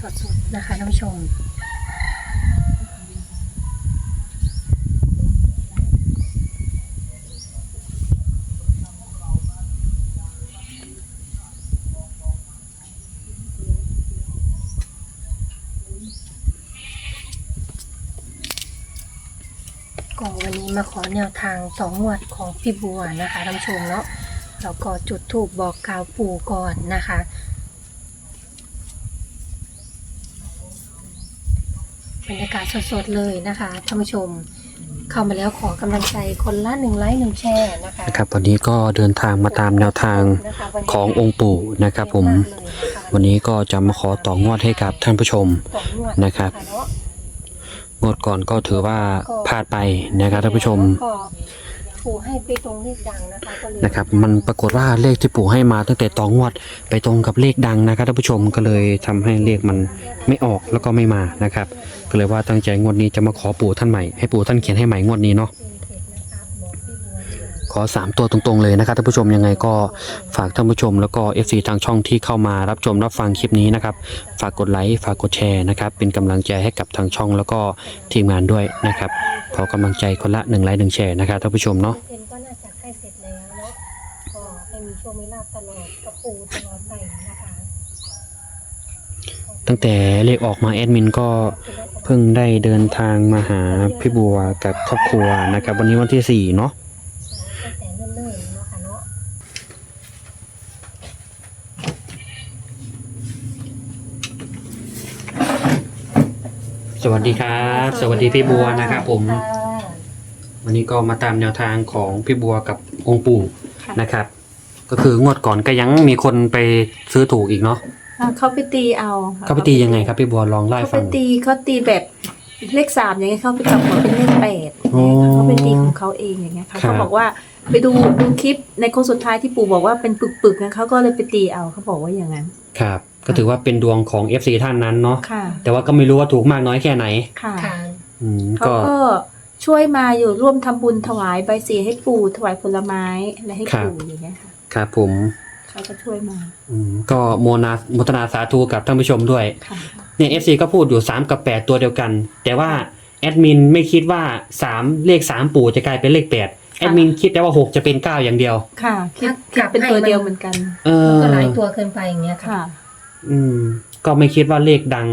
สดๆนะคะท่านผู้ชมก็วันนี้มาขอแนวทางสองงวดของพี่บัวนะคะท่านผู้ชมเนาะแล้วก็จุดถูกบอกกล่าวปู่ก่อนนะคะ บรรยากาศสดๆเลยนะคะท่านผู้ชม เข้ามาแล้วขอกำลังใจคนละหนึ่งไลค์หนึ่งแชร์นะคะนะครับวันนี้ก็เดินทางมาตามแนวทางขององค์ปู่นะครับผม วันนี้ก็จะมาขอต่องวดให้กับท่านผู้ชมนะครับงวดก่อนก็ถือว่าพลาดไปนะครับท่านผู้ชม ปู่ให้ไปตรงเลขดังนะคะก็เลยนะครับ มันปรากฏว่าเลขที่ปู่ให้มาตั้งแต่ต่องวดไปตรงกับเลขดังนะครับท่านผู้ชมก็เลยทำให้เลขมันไม่ออกแล้วก็ไม่มานะครับ ก็เลยว่าตั้งใจงวดนี้จะมาขอปู่ท่านใหม่ให้ปู่ท่านเขียนให้ใหม่งวดนี้เนาะ อ 3 ตัวตรงๆเลยนะครับท่านผู้ชมยังไงก็ฝากท่านผู้ชม แล้วก็ FC ทางช่องที่เข้ามารับชมรับฟังคลิปนี้นะครับ ฝากกดไลค์ฝากกดแชร์นะครับ เป็นกำลังใจให้กับทางช่องแล้วก็ทีมงานด้วยนะครับขอกำลังใจคนละ1ไลค์1แชร์นะครับท่านผู้ชมเนาะเอ็นก็น่าจะใกล้เสร็จแล้วเนาะก็ให้มีโชคมีลาภตลอดกับปู่ตลอดไปนะคะตั้งแต่เลขออกมาแอดมินก็เพิ่งได้เดินทางมาหาพี่บัวกับครอบครัวนะครับ วันนี้วันที่4เนาะ ตั้งแต่เนิ่นๆเนาะค่ะเนาะ สวัสดีครับ สวัสดีพี่บัวนะครับผมค่ะวันนี้ก็มาตามแนวทางของพี่บัวกับองค์ปู่ค่ะ นะครับ ก็คืองวดก่อนก็ยังมีคนไปซื้อถูกอีกเนาะอ่าเขาไปตีเอาค่ะเขาไปตียังไงครับพี่บัวลองเล่าเขาให้ไปฟังตีเขาตีแบบเลขสามอย่างเงี้ยเขาไปจับหัวเป็นเลขแปดอ๋อเขาไปตีของเขาเองอย่างเงี้ยค่ะครับ เขาบอกว่าไปดูดูคลิปในโค้งสุดท้ายที่ปู่บอกว่าเป็นปึกๆนะเขาก็เลยไปตีเอาเขาบอกว่าอย่างนั้น ครับ ก็ถือว่าเป็นดวงของ FC ท่านนั้นเนาะค่ะ แต่ว่าก็ไม่รู้ว่าถูกมากน้อยแค่ไหน ค่ะค่ะ อืมเขาก็ ก็ช่วยมาอยู่ร่วมทำบุญถวายใบสีให้ปู่ถวายผลไม้อะไรให้ปู่อย่างเงี้ยค่ะครับผมเขาก็ช่วยมาอืมก็โมนาโมทนาสาธุกับท่านผู้ชมด้วย ค่ะ เนี่ย FC ก็พูดอยู่ 3 กับ 8 ตัวเดียวกัน แต่ว่าแอดมินไม่คิดว่า 3 เลข 3 ปู่จะกลายเป็นเลข 8 แอดมินคิดแต่ว่า 6 จะเป็น 9 อย่างเดียว ค่ะคิดกลัคิดบเป็นให้ตัวมัน เดียวเหมือนกัน เออ ก็หลายตัวเกินไปอย่างเงี้ยค่ะ ค่ะ อืม ก็ไม่คิดว่าเลขดัง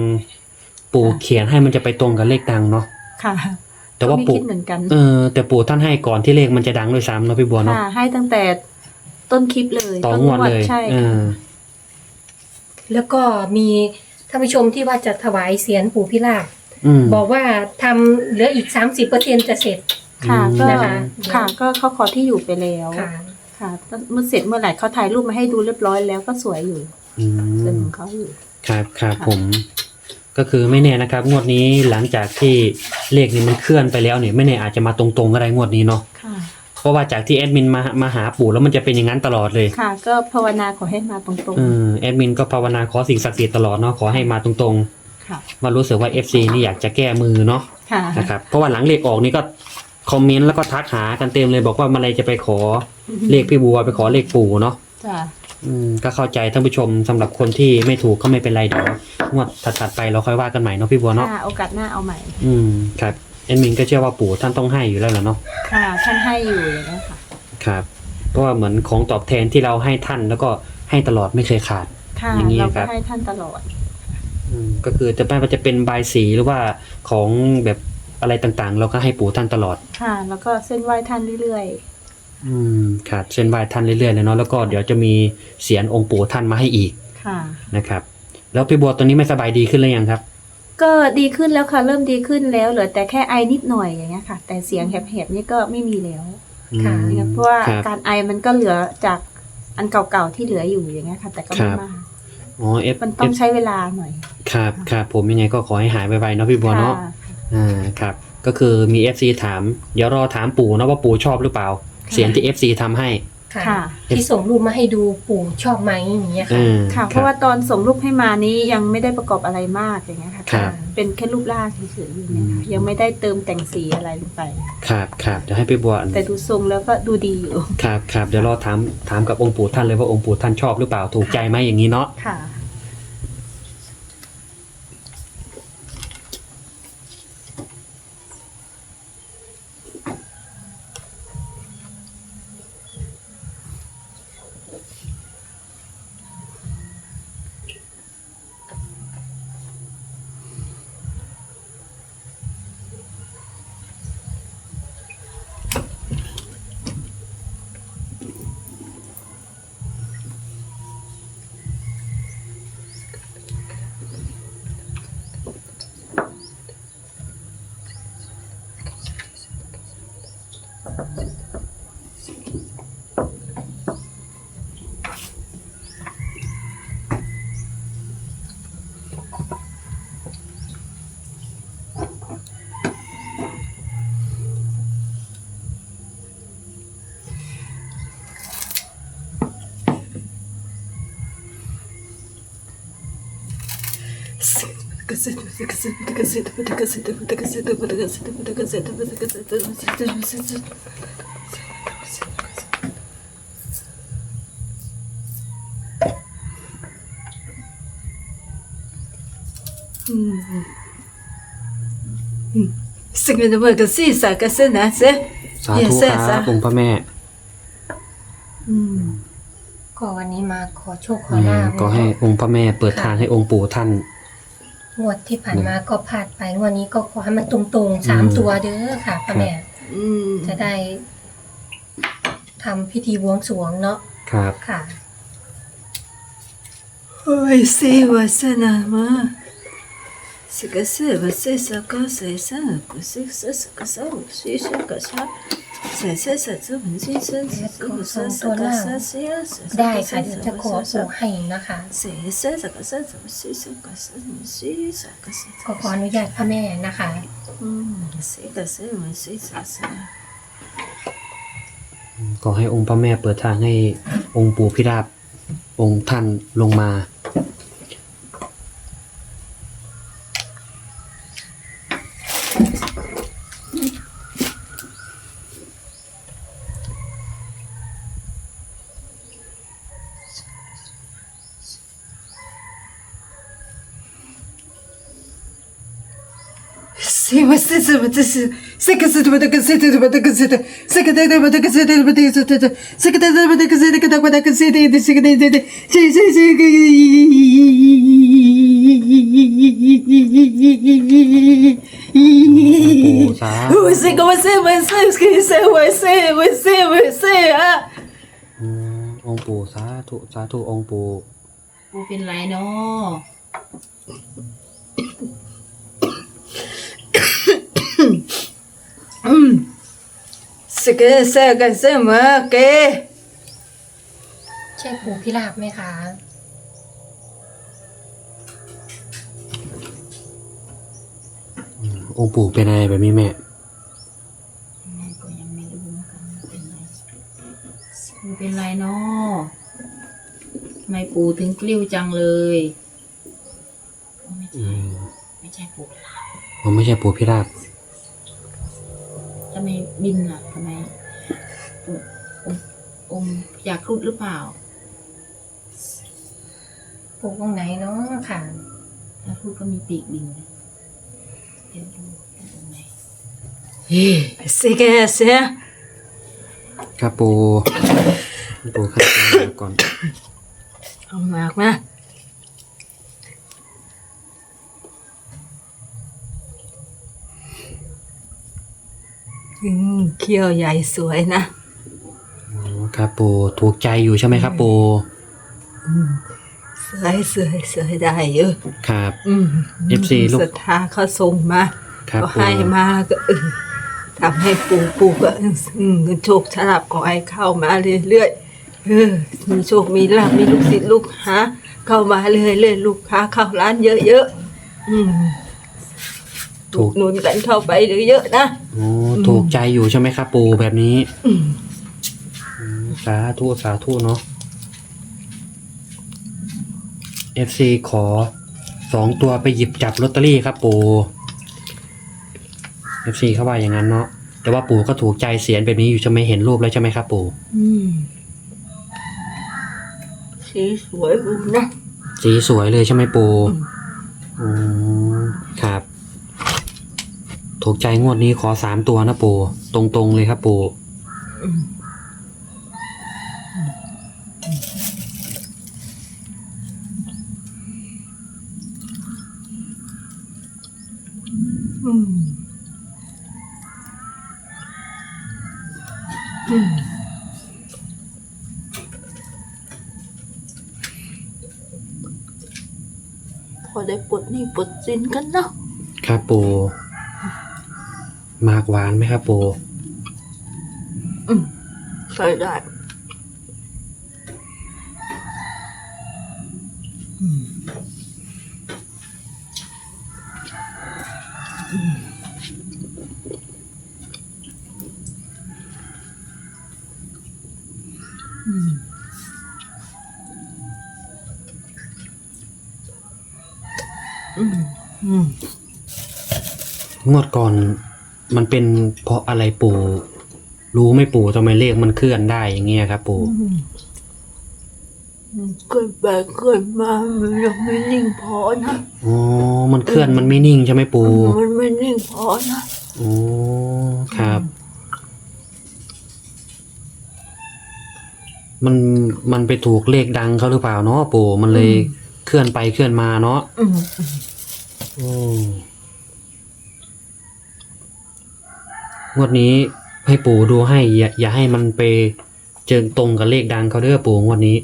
ปู่เขียนให้มันจะไปตรงกับเลขดังเนาะค่ะ แต่ว่าก็ไม่ปู่คิดเหมือนกัน เออแต่ปู่ท่านให้ก่อนที่เลขมันจะดังด้วยซ้ำเนาะพี่บัวเนาะค่ะ ให้ตั้งแต่ต้นคลิปเลยต่องวดเลยใช่เอค่ะอแล้วก็มีท่านผู้ชมที่ว่าจะถวายเสียนปู่พิราบอืม บอกว่าทำเหลืออีก 30%จะเสร็จ ค่ะอืม ก็นะคะ ค่ะ ก็เขาขอที่อยู่ไปแล้ว ค่ะค่ะเมื่อเสร็จเมื่อไหร่เขาถ่ายรูปมาให้ดูเรียบร้อยแล้วก็สวยอยู่ อืเป็นมของเขาอยู่ ครับครับค่ะ ผม ก็คือไม่แน่นะครับ งวดนี้หลังจากที่เลขนี้มันเคลื่อนไปแล้วเนี่ยไม่แน่อาจจะมาตรงๆก็ได้งวดนี้เนาะค่ะ เพราะว่าจากที่แอดมินมามาหาปู่แล้วมันจะเป็นอย่างนั้นตลอดเลย ค่ะ ก็ภาวนาขอให้มาตรงเออแอดมินก็ภาวนาขอสิ่งศักดิ์สิทธิ์ตลอดเนาะขอให้มาตรงๆ ค่ะ ๆ ว่ารู้สึกว่า FC นี่อยากจะแก้มือเนาะค่ะ นะครับเพราะว่าหลังเลขออกนี่ก็คอมเมนต์แล้วก็ทักหากันเต็มเลยบอกว่าเมื่อไรจะไปขอเลขพี่บัวไปขอเลขปู่เนาะจ้ะ อืมก็เข้าใจท่านผู้ชมสำหรับคนที่ไม่ถูกก็ไม่เป็นไรเดี๋ยวงวดถัดๆไปเราค่อยว่ากันใหม่เนาะพี่บัวเนาะค่ะโอกาสหน้าเอาใหม่ อืมครับแอดมินก็เชื่อว่าปู่ท่านต้องให้อยู่แล้วแหละเนาะค่ะ ท่านให้อยู่อย่างนี้ยค่ะครับเพราะว่าเหมือนของตอบแทนที่เราให้ท่านแล้วก็ให้ตลอดไม่เคยขาด ค่ะอย่างนี้เราครัก็บ ให้ท่านตลอด อืมก็คือจะไม่ว่าจะเป็นบายสีหรือว่าของแบบอะไรต่างๆ เราก็ให้ปู่ท่านตลอด ค่ะ แล้วก็เส้นไหว้ท่านเรื่อย อืมครับเส้นไหว้ท่านเรื่อยๆเลยเนาะแล้วก็เดี๋ยวจะมีเสียนองค์ปู่ท่านมาให้อีกๆค่ะ นะครับ แล้วพี่บัวตอนนี้ไม่สบายดีขึ้นหรือยังครับ ก็ดีขึ้นแล้วค่ะ เริ่มดีขึ้นแล้วเหลือแต่แค่ไอนิดหน่อยอย่างเงี้ยค่ะ แต่เสียงแหบๆนี่ก็ไม่มีแล้วค่ะอืมเพราะว่าครับ การไอมันก็เหลือจากอันเก่าๆที่เหลืออยู่อย่างเงี้ยค่ะ แต่ก็ครัไม่บมากอ๋อเอฟมันต้องใช้เวลาหน่อยครับครับผมยังไงก็ขอให้หายไวๆเนาะพี่บัวเนาะค่ะอ่าครับ ก็คือมี FC ถาม เดี๋ยวรอถามปู่นะว่าปู่ชอบหรือเปล่าค่ะ เสียงที่ FC ทำให้ ค่ะ ค่ะ ที่ส่งรูปมาให้ดูปู่ชอบไหมอย่างเงี้ยเอค่ะอค่ะ เพราะว่าตอนส่งรูปให้มานี้ยังไม่ได้ประกอบอะไรมากอย่างเงี้ยค่ะ ครับ เป็นแค่รูปร่างเฉยๆอยู่เนี่ยค่ะยังไม่ได้เติมแต่งสีอะไรลงไป ครับครับเดี๋ยวให้พี่บัวแต่ดูทรงแล้วก็ดูดีอยู่ ครับครับเดี๋ยวรอถามถามกับองค์ปู่ท่านเลยว่าองค์ปู่ท่านชอบหรือเปล่าถูกใจไหมอย่างนี้เนาะ ค่ะ สิ่งที่มันก็สิสักก็สินะเสสาธุครับองค์พระแม่ อืมก็วันนี้มาขอโชคขอือลามบก็ให้องค์พระแม่เปิดทางให้องค์ปู่ท่าน งวดที่ผ่านมาก็พลาดไปงวดนี้ก็ขอให้มันตรงๆสามอืมตัวเด้อค่ะพ่อแม่อืมจะได้ทำพิธีบวงสรวงเนาะครับ ค่ะ โอ้ยสิว่าสนะมา สิก็สิว่าสิสักก็สิสักก็สิสักก็สักสิสักก็สักสิสิสักจะมันสิสักสิก็สักสักก็สักสิสิได้ค่ะเดี๋ยวจะขอปู่ให้นะคะสิสิสักก็สักสิสักก็สักสิสักก็สักก็ขออนุญาตพ่อแม่นะคะอืมสกสมันสิสักสักก็ให้องค์พระแม่เปิดทางให้องค์ปู่พิราบองค์ท่านลงมา Você, como você, você, esqueceu, você, você, você, ah! องค์ปู่สาธุสาธุองค์ปู่ ปูเป็นไรเนาะ สเกเซกันเสมอเกใช่ปูพิราบไหมคะ องปู่เป็นอะไรแบบนี้แม่ แม่ก็ยังไม่รู้เนกัเป็นไรปูเป็นไรเนาะไม่ปูถึงกลิ้วจังเลยไม่ใช่ไม่ใช่ปูพิราบผมไม่ใช่ปู่พิราบ ทำไมบินล่ะทำไมอมอยากครุดหรือเปล่าปูกตรงไหนเนาะค่ะถ้าพูดก็มีปีกบินเดี๋ยวดูไหนเฮ้สิแกสิครับปูปูขั้นตอนก่อน เอามากนะ อืมเขี้ยวใหญ่สวยนะอ๋อครับปู่ถูกใจอยู่ใช่ไหมครับปู่สวยสวยสวยได้อยู่ครับ อืม FC ลูก ศรัทธาเขาส่งมาครับก็ปู่ให้มาก็เออทำให้ปู่ปู่ก็อืมเงินโชคชลาบก็ให้เข้ามาเรื่อยๆเออมีโชคมีลาภมีลูกศิษย์ลูกหาเข้ามาเรื่อยๆลูกค้าเข้าร้านเยอะๆอืม ถูก หนุนกันเข้าไปเยอะๆนะ โอ้ถูกใจอยู่ใช่ไหมครับปู่แบบนี้อืม อืมสาธุสาธุเนาะ FC ขอสองตัวไปหยิบจับลอตเตอรี่ครับปู่ FC เขาว่าอย่างนั้นเนาะแต่ว่าปู่ก็ถูกใจเสียนแบบนี้อยู่ใช่ไหมเห็นรูปแล้วใช่ไหมครับปู่อืมสีสวยบุญนะ สีสวยเลยใช่ไหมปู่อืมครับ ถูกใจงวดนี้ขอสามตัวนะปู่ตรงๆเลยครับปู่อืมอืมอืมพอได้ปลดหนี่ปลดสินกันเนาะครับปู่ มากหวานไหมครับปูอืมใส่ได้หมดก่อน มันเป็นเพราะอะไรปู่รู้ไหม่ปู่ทำไมเลขมันเคลื่อนได้อย่างเงี้ยครับ ปู่อืมอืมเกิดไปเกิดมามันยังไม่นิ่งพอนะ อ๋อมันเคลื่อนมันไม่นิ่งใช่ไหมปู่มันไม่นิ่งพอนะโอ้ครับ มันมันไปถูกเลขดังเขาหรือเปล่าเนาะปู่มันเลยเคลื่อนไปเคลื่อนมาเนาะอืมอืม งวดนี้ให้ปู่ดูให้ อย่าอย่าให้มันไปเจอตรงกับเลขดังเขาเด้อปู่งวดนี้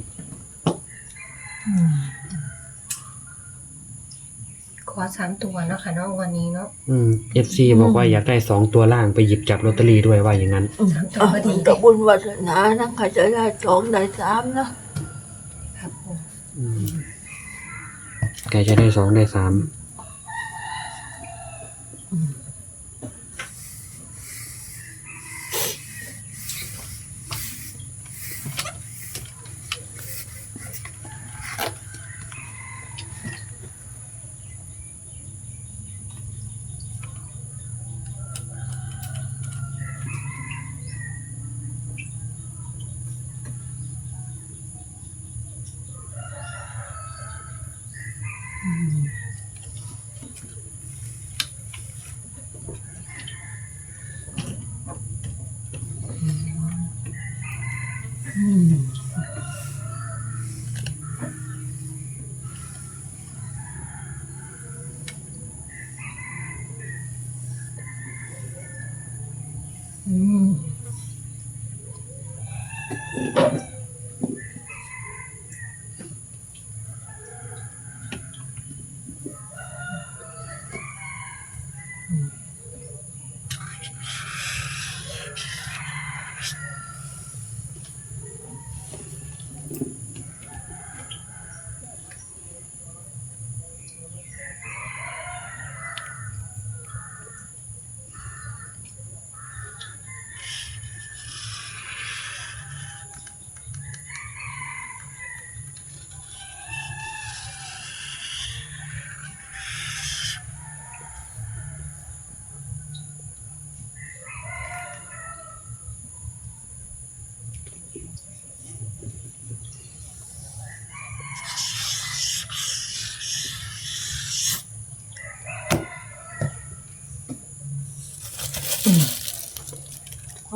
ขอสามตัวเนาะค่ะเนาะวันนี้เนาะอืมเอฟซีบอกว่าอยากได้สองตัวล่างไปหยิบจับลอตเตอรี่ด้วยว่าอย่างนั้น สามตัวอะก็ดีกับบุญวัฒนานะใครจะได้สองได้สามนะครับผม อืมแกจะได้สองได้สาม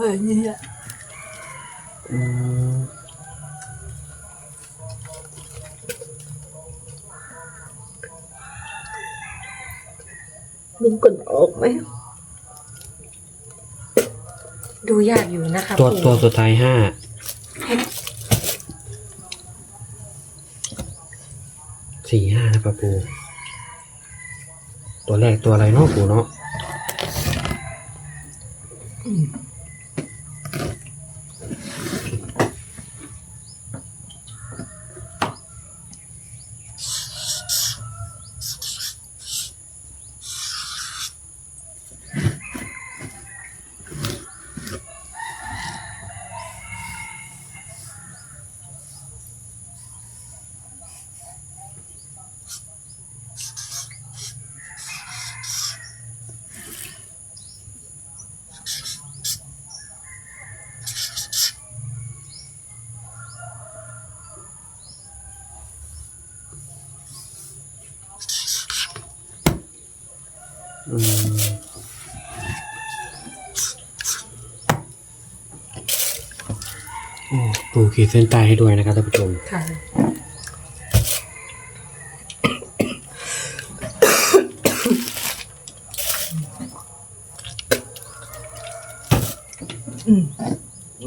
เฮ้ยนี่แหละอืมมึงกันออกไหม ดูยากอยู่นะคะตัวปู่ตัวสุดท้ายห้าสี่ห้านะครับปู่ตัวแรกตัวอะไรเนาะปู่เนาะ อืมโอ้ปูขีดเส้นใต้ให้ด้วยนะครับท่านผู้ชม ค่ะ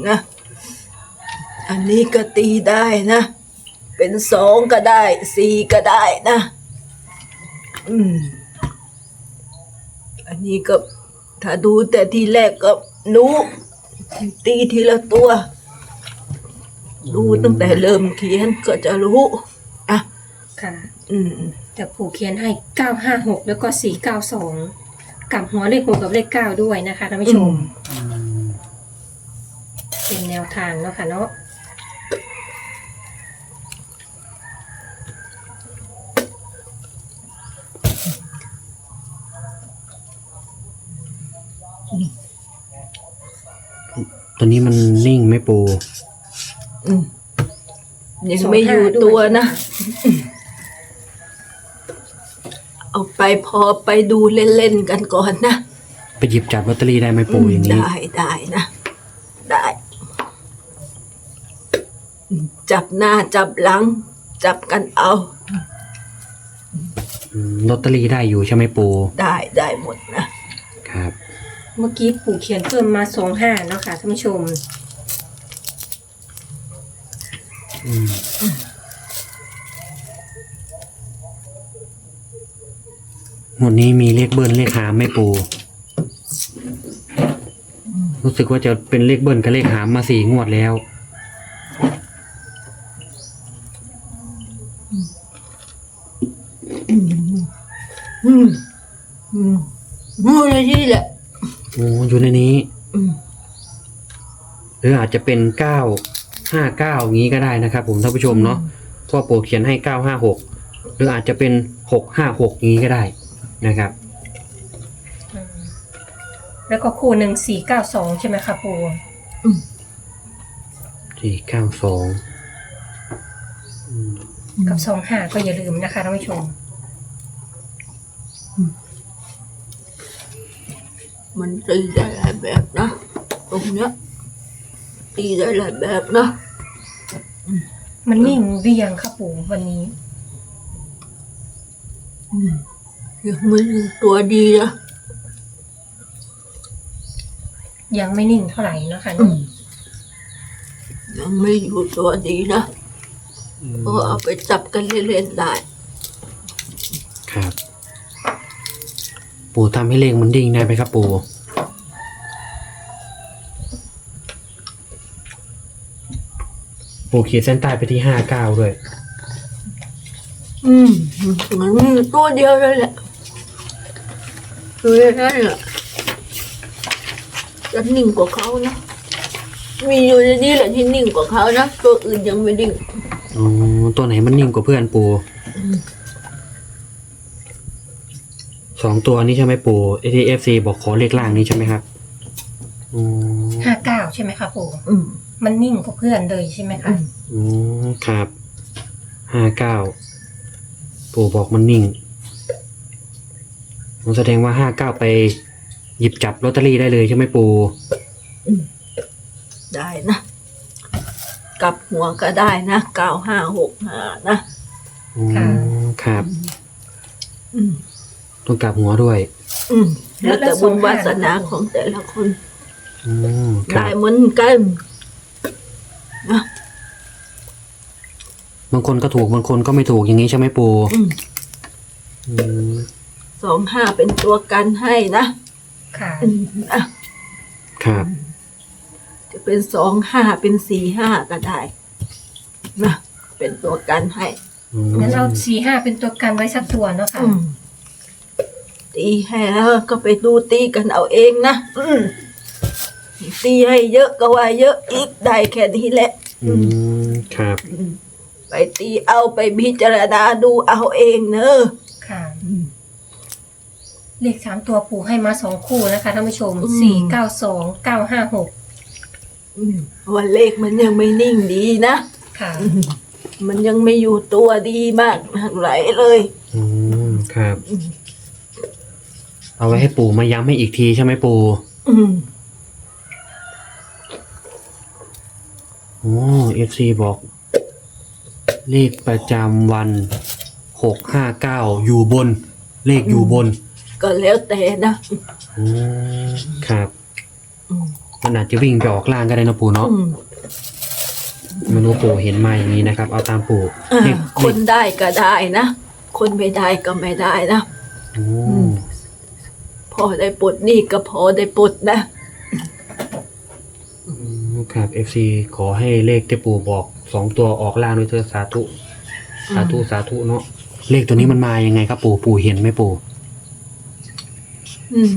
นะ อันนี้ก็ตีได้นะ เป็นสองก็ได้ สี่ก็ได้นะ อืมอั นนี้ก็ ถ้าดูแต่ทีแรกก็รู้ตีทีละตัวดูตั้งแต่เริ่มเขียนก็จะรู้อะค่ะ อืม แต่ปู่เขียนให้เก้าห้าหกแล้วก็สี่เก้าสองกลับหัวเลขหกกับเลขเก้าด้วยนะคะท่านผู้ชม เป็นแนวทางเนาะค่ะเนาะ ตัวนี้มันนิ่งไหม่ปูอืมยังไม่อยู่ตัวนะ เอาไปพอไปดูเล่นๆกันก่อนนะ ไปหยิบจับลอตเตอรี่ได้ไหมปูอย่างนี้ ได้ได้นะ ได้อืมจับหน้าจับหลัง จับกันเอาอืมลอตเตอรี่ได้อยู่ใช่ไหมปู ได้ได้หมดนะครับ เมื่อกี้ปู่เขียนเพิ่มมาสองห้าเนาะค่ะท่านผู้ชม อืมหมดนี้มีเลขเบิ้ลเลขหามไหม่ปู รู้สึกว่าจะเป็นเลขเบิ้ลกับเลขหามมาสี่งวดแล้ว อืมอืมมูเลยที่แหละ โอ้อยู่ในนี้ อืมหรืออาจจะเป็นเก้าห้าเก้าอย่างนี้ก็ได้นะครับ ผมท่านผู้ชมเนาะเพราะว่าปู่เขียนให้เก้าห้าหกหรืออาจจะเป็นหกห้าหกอย่างนี้ก็ได้นะครับแล้วก็คู่หนึ่งสี่เก้าสองใช่ไหมคะปู่สี่เก้าสอง กับสองห้าก็อย่าลืมนะคะท่านผู้ชม มันตีได้หลายแบบนะ ตรงเนี้ย ตีได้หลายแบบนะ มันนิ่งเรียงค่ะปู่วันนี้ อืมยังไม่ถึงตัวดีนะยังไม่นิ่งเท่าไหร่เนาะคะอืมยังไม่อยู่ตัวดีนะก็เอาไปจับกันเล่นๆได้ ครับ ปู่ทำให้เลขมันดิ่งได้ไหมครับปู่ปู่ขีดเส้นใต้ไปที่ห้าเก้าด้วย อืมมันมีอยู่ตัวเดียวเลยแหละคือนั่นแหละจะนิ่งกว่าเขานะมีอยู่ในนี้แหละที่นิ่งกว่าเขานะตัวอื่นยังไม่นิ่งอ๋อตัวไหนมันนิ่งกว่าเพื่อนปู สองตัวนี้ใช่ไหมปู ATFC บอกขอเลขล่างนี้ใช่ไหมครับอ๋อห้าเก้าใช่ไหมคะปู่อืมมันนิ่งกว่าเพื่อนเลยใช่ไหมคะอ๋อครับห้าเก้าปู่บอกมันนิ่งผมแสดงว่าห้าเก้าไป หยิบจับลอตเตอรี่ได้เลยใช่ไหมปูได้นะกลับหัวก็ได้นะเก้าห้าหกห้านะอ๋อครับ อืม ต้องกลับหัวด้วย อืมแล้วแต่บุญวาสนาของแต่ละคนอ๋อครัได้บเหมือนกันนะบางคนก็ถูกบางคนก็ไม่ถูกอย่างนี้ใช่ไหมปูอืมอืมสองห้าเป็นตัวกันให้นะค่ะอืมอะครับ จะเป็นสองห้าเป็นสี่ห้าก็ได้นะเป็นตัวกันให้อืมงั้นเอาสี่ห้าเป็นตัวกันไว้สักตัวเนาะค่ะอืม ตีให้แล้วก็ไปดูตีกันเอาเองนะอืมตีให้เยอะก็ว่าเยอะอีกได้แค่นี้แหละ อืมครับอืมไปตีเอาไปพิจารณาดูเอาเองเนอะค่ะอืมเลขสามตัวปู่ให้มาสองคู่นะคะท่านผู้ชมอืมสี่เก้าสองเก้าห้าหกอืมวันเลขมันยังไม่นิ่งดีนะค่ะอืมมันยังไม่อยู่ตัวดีมากเท่าไหลเลย อืม ครับ เอาไว้ให้ปู่มาย้ำให้อีกทีใช่ไหมปู่อืมโอ้เอฟซีบอก เลขประจำวันหกห้าเก้าอยู่บน เลขอยู่บนก็แล้วแต่นะอืมครับ อืมมันอาจจะวิ่งไปออกล่างก็ได้นะปู่เนาะอืมไม่รู้ปู่เห็นมาอย่างนี้นะครับ เอาตามปู่อ่าเลขคนเลขได้ก็ได้นะ คนไม่ได้ก็ไม่ได้นะ โอ้พ อได้ปลดหนี่ก็พอได้ปลดนะ อืมครับเอฟซีขอให้เลขที่ปู่บอกสองตัวออกล่างด้วยเถอะสาธุ สาธุ สาธุเนาะเลขตัวนี้มันมายังไงครับปู่ปู่เห็นไหมปู่อืม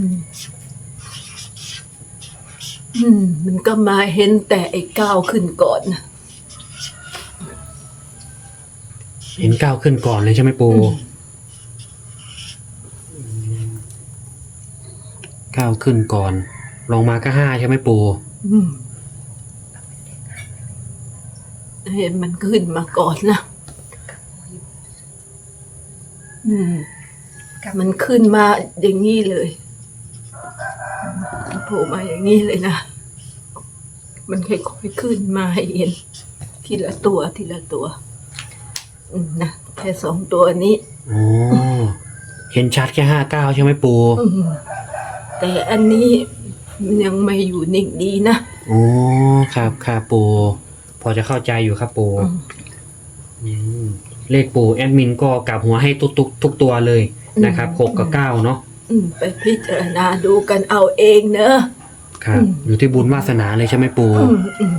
อืม มันก็มาเห็นแต่ไอ้ก้าวขึ้นก่อนนะ เห็นก้าวขึ้นก่อนเลยใช่ไหมปู่ ก้าวขึ้นก่อน ลงมาก็ห้าใช่ไหมปู่อืมเห็นมันขึ้นมาก่อนนะอืมมันขึ้นมาอย่างนี้เลยมันโผล่มาอย่างนี้เลยนะ มันค่อยๆขึ้นมาให้เห็น ทีละตัวทีละตัว อืมนะแค่สองตัวนี้โอ้เห็นชัดแค่ห้าเก้าใช่ไหมปู่อืม แต่อันนี้มันยังไม่อยู่นิ่งดีนะโอ้ครับครับปู่พอจะเข้าใจอยู่ครับปู่อืมอืมเลขปู่แอดมินก็กลับหัวให้ทุกทุกทุกตัวเลยนะครับอืมหกกับเก้าเนาะอืมไปพิจารณาดูกันเอาเองเนอะ ครับ อืม อยู่ที่บุญวาสนาเลยใช่ไหมปู่อืมอืม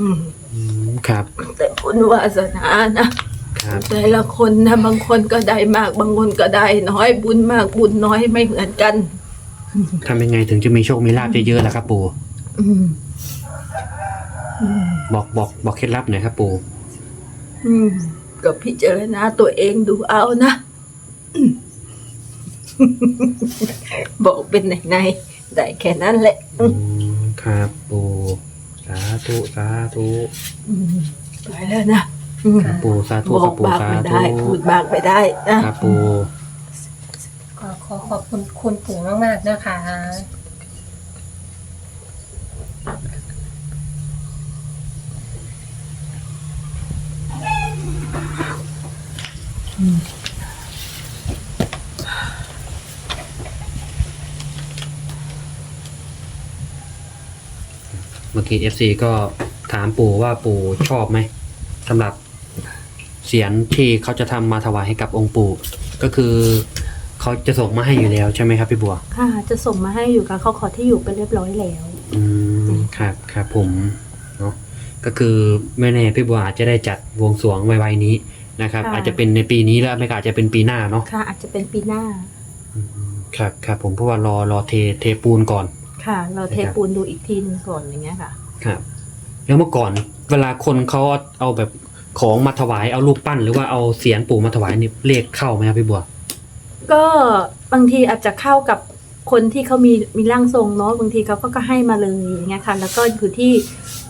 อืมอืมครับแต่บุญวาสนานะ ครับแต่ละคนนะบางคนก็ได้มากบางคนก็ได้น้อยบุญมากบุญน้อยไม่เหมือนกัน ทำยังไงถึงจะมีโชคมีลาภเยอะๆล่ะครับปู่อืมอืมบอกบอกบอกเคล็ดลับหน่อยครับปู่อืมก็พิจารณาตัวเองดูเอานะอืมบอกเป็นไหนๆได้แค่นั้นแหละ อืมครับปู่สาธุสาธุอืมไปแล้วนะอืมปู่สาธุบคอรักบปู่บากสาไม่ธุได้ พูดบากไม่ได้นะครับปู่ก็ข อขอบคุณคุณปู่มาก ๆ นะคะ เมื่อกี้เอฟซีก็ถามปู่ว่าปู่ชอบไหมสำหรับเสียงที่เขาจะทำมาถวายให้กับองค์ปู่ก็คือ เขาจะส่งมาให้อยู่แล้วใช่ไหมครับพี่บัว ค่ะ จะส่งมาให้อยู่กับเขาขอที่อยู่ไปเรียบร้อยแล้ว อืมครับครับผมเนาะก็คือไม่แน่พี่บัวอาจจะได้จัดบวงสรวงไวๆนี้นะครับ ค่ะ อาจจะเป็นในปีนี้แล้วไม่ก็อาจจะเป็นปีหน้าเนาะค่ะ อาจจะเป็นปีหน้า อืมครับครับผมเพราะว่ารอรอเทเทปูนก่อนค่ะ เราเทนะครับปูนดูอีกทีหนึงก่อนอย่างเงี้ยค่ะ ครับ แล้วเมื่อก่อน เวลาคนเขาเอาแบบของมาถวายเอารูปปั้น หรือว่าเอาเสียนปู่มาถวายนี่เลขเข้าไหมครับพี่บัว ก็บางทีอาจจะเข้ากับคนที่เขามีมีร่างทรงเนาะบางทีเขาก็ก็ให้มาเลยอย่างเงี้ยค่ะ แล้วก็อยู่ที่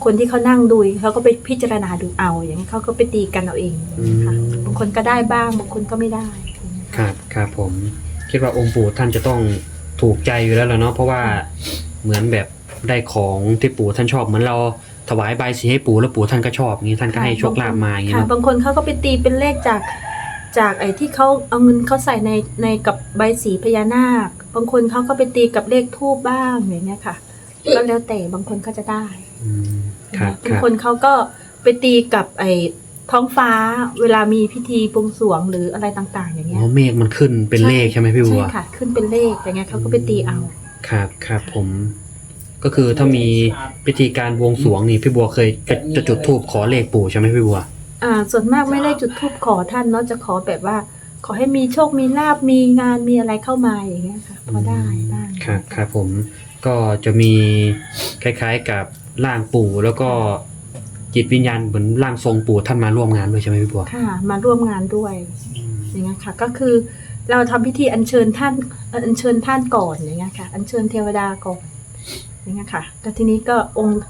คนที่เขานั่งดูเขาก็ไปพิจารณาดูเอา อย่างเงี้ยเขาก็ไปตีกันเอาเองอย่างเงี้ยค่ะอืมบางคนก็ได้บ้างบางคนก็ไม่ได้อย่างเงี้ยคค่ะรับครับผม คิดว่าองค์ปู่ท่านจะต้องถูกใจอยู่แล้วล่ะเนาะเพราะว่าเหมือนแบบได้ของที่ปู่ท่านชอบเหมือนเราถวายใบายสีให้ปู่แล้วปู่ท่านก็ชอบอย่างนี้ท่านก็ให้โชคลาภมาอย่างนี้ค่ะเนาะบางคนเขาก็ไปตีเป็นเลขจาก จากไอ้ที่เขาเอาเงินเขาใส่ในในกับใบสีพญานาค บางคนเขาก็ไปตีกับเลขทูบบ้างอย่างเงี้ยค่ะ ก็แล้วแต่บางคนก็จะได้อืมครับคบางรับคนเขาก็ไปตีกับไอ้ท้องฟ้าเวลามีพิธีบวงสรวงหรืออะไรต่าง ๆ อย่างอ๋เงี้ยอเมฆมันขึ้นเป็นเลขใช่ไหมพี่บัวใช่ค่ะ ขึ้นเป็นเลขอย่างเงี้ยเขาก็ไปตีเอา ครับครับผม ก็คือถ้ามีพิธีการบวงสรวงนี่พี่บัวเคยจะจะจุดธูปขอเลขปู่ใช่ไหมพี่บัว อ่าส่วนมากไม่ได้จุดธูปขอท่านเนาะจะขอแบบว่า ขอให้มีโชคมีลาบมีงานมีอะไรเข้ามาอย่างเงี้ยค่ะพอได้บ้างครับครับผมก็จะมีคล้ายๆกับร่างปู่แล้วก็จิตวิญญาณเหมือนร่างทรงปู่ท่านมาร่วมงานด้วยใช่ไหมพี่บัวค่ะ มาร่วมงานด้วยอย่างเงี้ยค่ะ ก็คือเราทำพิธีอัญเชิญท่านอัญเชิญท่านก่อนอย่างเงี้ยค่ะ อัญเชิญเทวดาก่อนอย่างเงี้ยค่ะแล้วทีนี้ก็องค์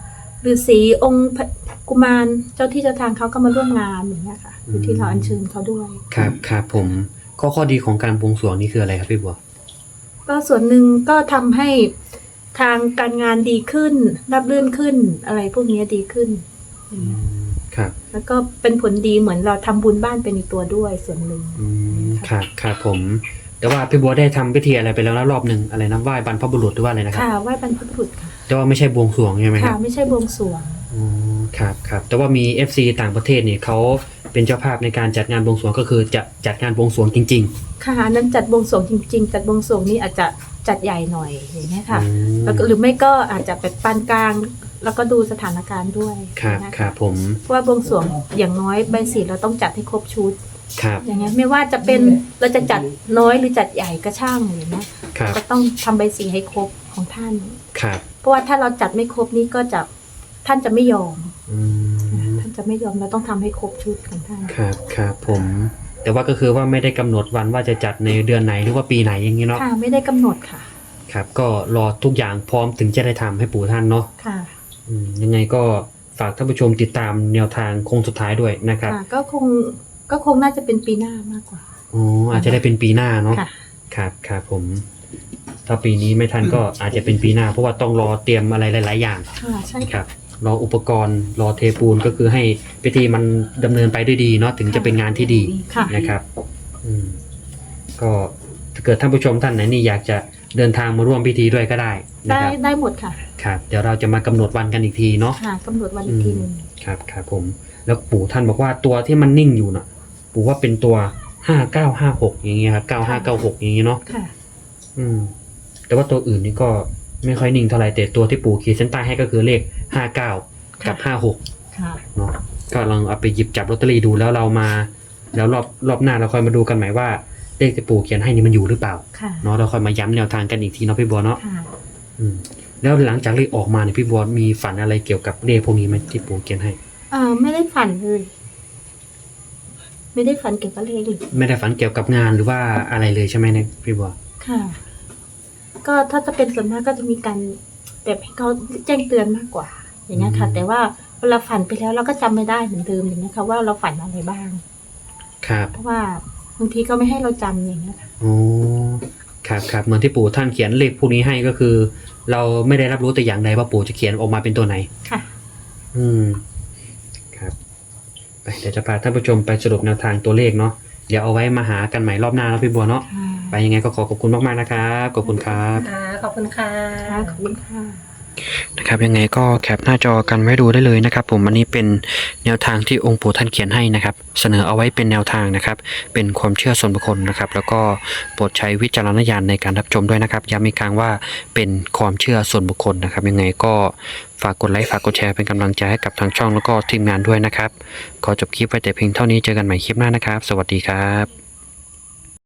ฤาษีองค์พระ กุมารเจ้าที่เจ้าทางเขาก็มาร่วมงานอย่างเงี้ยค่ะอยู่ที่เราอัญเชิญเขาด้วย ครับครับผมข้อข้อดีของการบวงสรวงนี่คืออะไรครับพี่บัว ก็ส่วนหนึ่งก็ทำให้ทางการงานดีขึ้นรับรื่นขึ้นอะไรพวกนี้ดีขึ้นครับแล้วก็เป็นผลดีเหมือนเราทำบุญบ้านเป็นอีกตัวด้วยส่วนหนึ่ง อืมครับครับผม แต่ว่าพี่บัวได้ทำพิธีอะไรไปแล้วนะรอบหนึ่งอะไรนะไหว้บรรพบุรุษหรือว่าอะไรนะครับค่ะไหว้บรรพบุรุษค่ะแต่ว่าไม่ใช่บวงสรวงใช่ไหมคค่ะรับไม่ใช่บวงสรวง อ๋อครับครับแต่ว่ามี FC ต่างประเทศเนี่ยเขาเป็นเจ้าภาพในการจัดงานบวงสรวงก็คือจะจัดงานบวงสรวงจริง ค่ะอันนั้นจัดบวงสรวงจริง ๆ จัดบวงสรวงนี่อาจจะจัดใหญ่หน่อยอย่างเงี้ยๆค่ะ อืม แล้วก็หรือไม่ก็อาจจะเป็นปานกลาง แล้วก็ดูสถานการณ์ด้วยครับนะะครับผมเพราะว่าบวงสรวงอย่างน้อยใบสีเราต้องจัดให้ครบชุด ครับอย่างเงี้ยไม่ว่าจะเป็นเราจะจัดน้อยหรือจัดใหญ่ก็ช่างอย่างเงี้ยครับก็ต้องทำใบสีให้ครบของท่าน ครับเพราะว่าถ้าเราจัดไม่ครบนี่ก็จะ ท่านจะไม่ยอมอืมท่านจะไม่ยอมเราต้องทำให้ครบชุดของท่าน ครับครับผม แต่ว่าก็คือว่าไม่ได้กำหนดวันว่าจะจัดในเดือนไหนหรือว่าปีไหนอย่างนี้เนาะค่ะไม่ได้กำหนดค่ะ ครับ ก็รอทุกอย่างพร้อมถึงจะได้ทำให้ปู่ท่านเนาะค่ะอืมยังไงก็ฝฝากท่านผู้ชมติดตามแนวทางโค้งสุดท้ายด้วยนะครับค่ะก็คงก็คงน่าจะเป็นปีหน้ามากกว่า อ๋ออาจจะได้เป็นปีหน้าเนาะ ค่ะ ครับครับผม ถ้าปีนี้ไม่ทันก็อาจจะเป็นปีหน้า เพราะว่าต้องรอเตรียมอะไรหลาย ๆ อย่าง ค่ะใช่คค่ะรับ รออุปกรณ์ รอเทปูนก็คือให้พิธีมันดำเนินไปด้วยดีเนาะถึงจะเป็นงานที่ดีค่ะ นะครับอืมก็ถ้าเกิดท่านผู้ชมท่านไหนนี่อยากจะเดินทางมาร่วมพิธีด้วยก็ได้นะได้ครับได้หมดค่ะครับ เดี๋ยวเราจะมากำหนดวันกันอีกทีเนาะ ค่ะกำหนดวันอีกทีหนึงครับครับผม แล้วปู่ท่านบอกว่าตัวที่มันนิ่งอยู่น่ะ ปู่ว่าเป็นตัวห้าเก้าห้าหกอย่างเงี้ยครับเก้าห้าเก้าหกอย่างเงี้ยเนาะค่ะ อืม แต่ว่าตัวอื่นนี่ก็ไม่ค่อยนิ่งเท่าไหร่แต่ตัวที่ปู่ขีดเส้นใต้ให้ก็คือเลข ห้าเก้ากับห้าหกค่ะ เนาะก็ลองเอาไปหยิบจับลอตเตอรี่ดูแล้วเรามา แล้วรอบรอบหน้าเราค่อยมาดูกันใหม่ว่าเลขที่ปู่เขียนให้นี่มันอยู่หรือเปล่าค่ะ เนาะเราค่อยมาย้ำแนวทางกันอีกทีเนาะพี่บัวเนาะค่ะ อืมแล้วหลังจากเลขออกมาเนี่ยพี่บัวมีฝันอะไรเกี่ยวกับเลขพวกนี้ไหมที่ปู่เขียนให้ เอ่อไม่ได้ฝันเลย ไม่ได้ฝันเกี่ยวกับเลขเลยไม่ได้ฝันเกี่ยวกับงานหรือว่าอะไรเลยใช่ไหมเนี่ยพี่บัวค่ะ ก็ถ้าจะเป็นส่วนมากก็จะมีการแบบให้เขาแจ้งเตือนมากกว่า อย่างเงี้ยค่ะอืมแต่ว่าเวลาฝันไปแล้วเราก็จำไม่ได้เหมือนเดิมอย่างเงี้ยค่ะว่าเราฝันอะไรบ้าง ครับ เพราะว่าบางทีก็ไม่ให้เราจำอย่างเงี้ยค่ะโอ้ครับครับเหมือนที่ปู่ท่านเขียนเลขพวกนี้ให้ก็คือ เราไม่ได้รับรู้แต่อย่างใดว่าปู่จะเขียนออกมาเป็นตัวไหนค่ะ อืมครับไปเดี๋ยวจะพาท่านผู้ชมไปสรุปแนวทางตัวเลขเนาะเดี๋ยวเอาไว้มาหากันใหม่รอบหน้าแล้วพี่บัวเนาะค่ะไปยังไงก็ขอขอบคุณมากๆนะครับ ขอบคุณครับค่ะขอบคุณค่ะค่ะขอบคุณค่ะ นะครับยังไงก็แคปหน้าจอกันไว้ดูได้เลยนะครับ ผมอันนี้เป็นแนวทางที่องค์ปู่ท่านเขียนให้นะครับ เสนอเอาไว้เป็นแนวทางนะครับ เป็นความเชื่อส่วนบุคคลนะครับ แล้วก็โปรดใช้วิจารณญาณในการรับชมด้วยนะครับย้ำอีกครั้งว่าเป็นความเชื่อส่วนบุคคลนะครับ ยังไงก็ฝากกดไลค์ฝากกดแชร์เป็นกำลังใจให้กับทางช่องแล้วก็ทีมงานด้วยนะครับขอจบคลิปไว้แต่เพียงเท่านี้เจอกันใหม่คลิปหน้านะครับ สวัสดีครับ